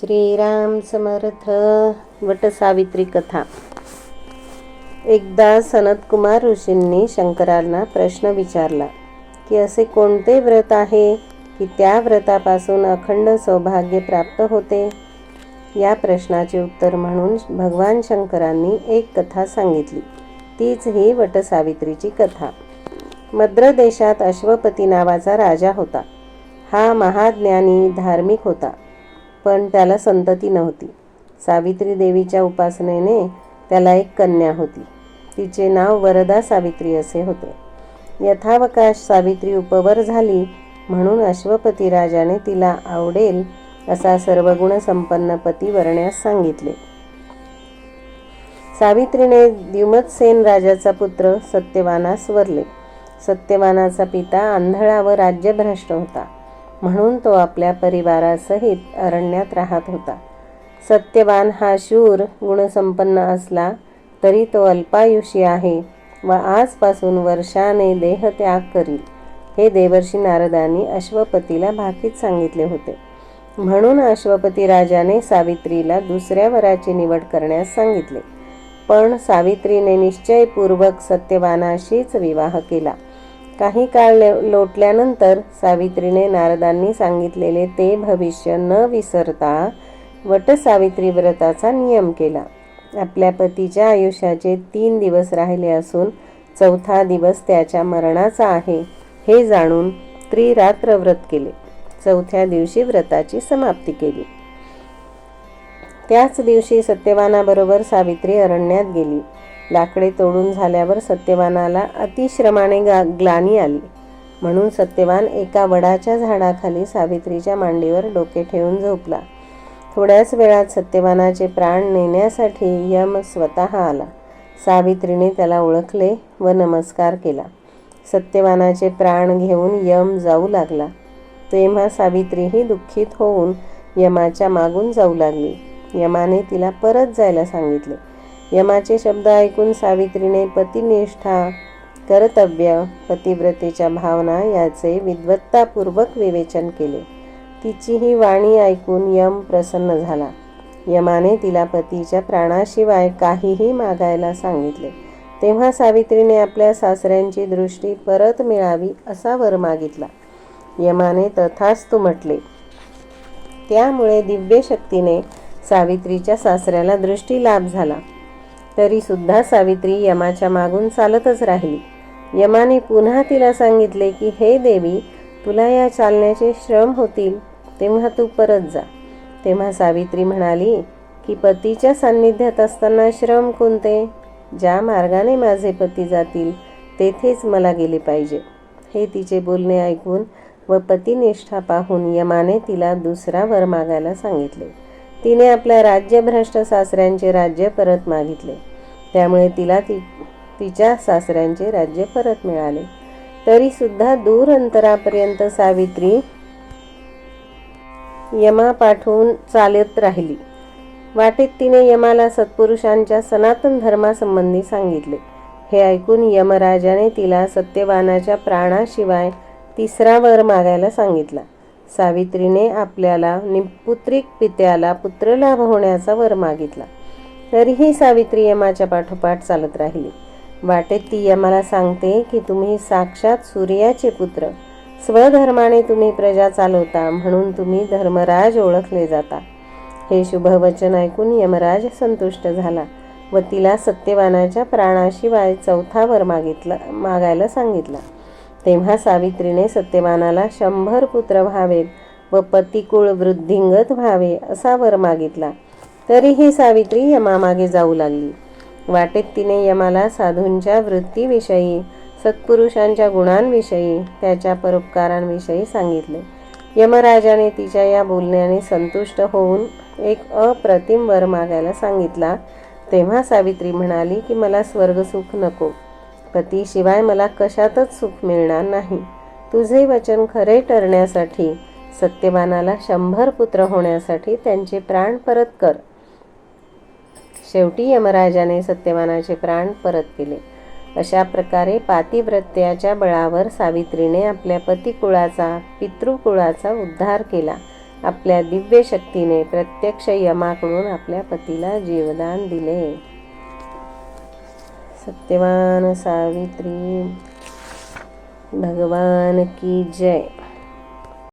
श्रीराम समर्थ वटसावित्री कथा. एकदा सनतकुमार ऋषींनी शंकरांना प्रश्न विचारला की असे कोणते व्रत आहे की त्या व्रतापासून अखंड सौभाग्य प्राप्त होते? या प्रश्नाचे उत्तर म्हणून भगवान शंकरांनी एक कथा सांगितली. तीच ही वटसावित्रीची कथा. मद्र देशात अश्वपती नावाचा राजा होता. हा महाज्ञानी धार्मिक होता. पण त्याला संतती नव्हती. सावित्री देवीच्या उपासनेने त्याला एक कन्या होती. तिचे नाव वरदा सावित्री असे होते. यथावकाश सावित्री उपवर झाली म्हणून अश्वपती राजाने तिला आवडेल असा सर्वगुण संपन्न पती वरण्यास सांगितले. सावित्रीने द्युमतसेन राजाचा पुत्र सत्यवानास वरले. सत्यवानाचा पिता आंधळा व राज्यभ्रष्ट होता. म्हणून तो आपल्या परिवारासहित अरण्यात राहत होता. सत्यवान हा शूर गुणसंपन्न असला तरी तो अल्पायुषी आहे व आजपासून वर्षाने देहत्याग करील हे देवर्षी नारदांनी अश्वपतीला भाकीत सांगितले होते. म्हणून अश्वपती राजाने सावित्रीला दुसऱ्या वराची निवड करण्यास सांगितले. पण सावित्रीने निश्चयपूर्वक सत्यवानाशीच विवाह केला. काही काळ लोटल्यानंतर सावित्रीने नारदांनी सांगितलेले ते भविष्य न विसरता वटसावित्री व्रताचा नियम केला. आपल्या पतीच्या आयुष्याचे तीन दिवस राहिले असून चौथा दिवस त्याच्या मरणाचा आहे हे जाणून त्रिरात्र व्रत केले. चौथ्या दिवशी व्रताची समाप्ती केली. त्याच दिवशी सत्यवानाबरोबर सावित्री अरण्यात गेली. लाकडे तोडून झाल्यावर सत्यवानाला अतिश्रमाने गा ग्लानी आली. म्हणून सत्यवान एका वडाच्या झाडाखाली सावित्रीच्या मांडीवर डोके ठेवून झोपला. थोड्याच वेळात सत्यवानाचे प्राण नेण्यासाठी यम स्वतः आला. सावित्रीने त्याला ओळखले व नमस्कार केला. सत्यवानाचे प्राण घेऊन यम जाऊ लागला. तेव्हा सावित्रीही दुःखित होऊन यमाच्या मागून जाऊ लागली. यमाने तिला परत जायला सांगितले. यमाचे शब्द ऐकून सावित्रीने पतिनिष्ठा कर्तव्य पतिव्रतेच्या भावना याचे विद्वत्तापूर्वक विवेचन केले. तिची ही वाणी ऐकून यम प्रसन्न झाला. यमाने तिला पतीच्या प्राणाशिवाय काहीही मागायला सांगितले. तेव्हा सावित्रीने आपल्या सासऱ्यांची दृष्टी परत मिळावी असा वर मागितला. यमाने तथास्तू म्हटले त्यामुळे दिव्य शक्तीने सावित्रीच्या सासऱ्याला दृष्टी लाभ झाला. तरी सुद्धा सावित्री यमाच्या मागून चालतच राहिली. यमाने पुन्हा तिला सांगितले की हे देवी तुला या चालण्याचे श्रम होतील तेव्हा तू परत जा. तेव्हा सावित्री म्हणाली की पतीच्या सान्निध्यात असताना श्रम कोणते? ज्या मार्गाने माझे पती जातील तेथेच मला गेले पाहिजे. हे तिचे बोलणे ऐकून व पतिनिष्ठा पाहून यमाने तिला दुसरा वर मागायला सांगितले. तिने आपल्या राज्यभ्रष्ट सासऱ्यांचे राज्य परत मागितले. त्यामुळे तिला ती तिच्या सासऱ्यांचे राज्य परत मिळाले. तरी सुद्धा दूर अंतरापर्यंत सावित्री यमा पाठवून चालत राहिली. वाटेत तिने यमाला सत्पुरुषांच्या सनातन धर्मासंबंधी सांगितले. हे ऐकून यमराजाने तिला सत्यवानाच्या प्राणाशिवाय तिसरा वर मागायला सांगितला. सावित्रीने आपल्याला निपुत्रिक पित्याला पुत्रलाभ होण्याचा वर मागितला. तरीही सावित्री यमाच्या पाठोपाठ चालत राहिली. वाटेत ती यमाला सांगते की तुम्ही साक्षात सूर्याचे पुत्र. स्वधर्माने तुम्ही प्रजा चालवता म्हणून तुम्ही धर्मराज ओळखले जाता. हे शुभवचन ऐकून यमराज संतुष्ट झाला व तिला सत्यवानाच्या प्राणाशिवाय चौथा वर मागितला मागायला सांगितला. तेव्हा सावित्रीने सत्यवानाला शंभर पुत्र व्हावेत व पतिकुळ वृद्धिंगत व्हावे असा वर मागितला. तरीही सावित्री यमामागे जाऊ लागली. वाटेत तिने यमाला साधूंच्या वृत्तीविषयी सत्पुरुषांच्या गुणांविषयी त्याच्या परोपकारांविषयी सांगितले. यमराजाने तिच्या या बोलण्याने संतुष्ट होऊन एक अप्रतिम वर मागायला सांगितला. तेव्हा सावित्री म्हणाली की मला स्वर्गसुख नको. पतीशिवाय मला कशातच सुख मिळणार नाही. तुझे वचन खरे ठरण्यासाठी सत्यवानाला शंभर पुत्र होण्यासाठी त्यांचे प्राण परत कर. शेवटी यमराजाने सत्यवानाचे प्राण परत केले. अशा प्रकारे पातिव्रत्याच्या बळावर सावित्रीने आपल्या पतिकुळाचा पितृकुळाचा उद्धार केला. आपल्या दिव्य शक्तीने प्रत्यक्ष यमाकडून आपल्या पतीला जीवदान दिले. सत्यवान सावित्री भगवान की जय।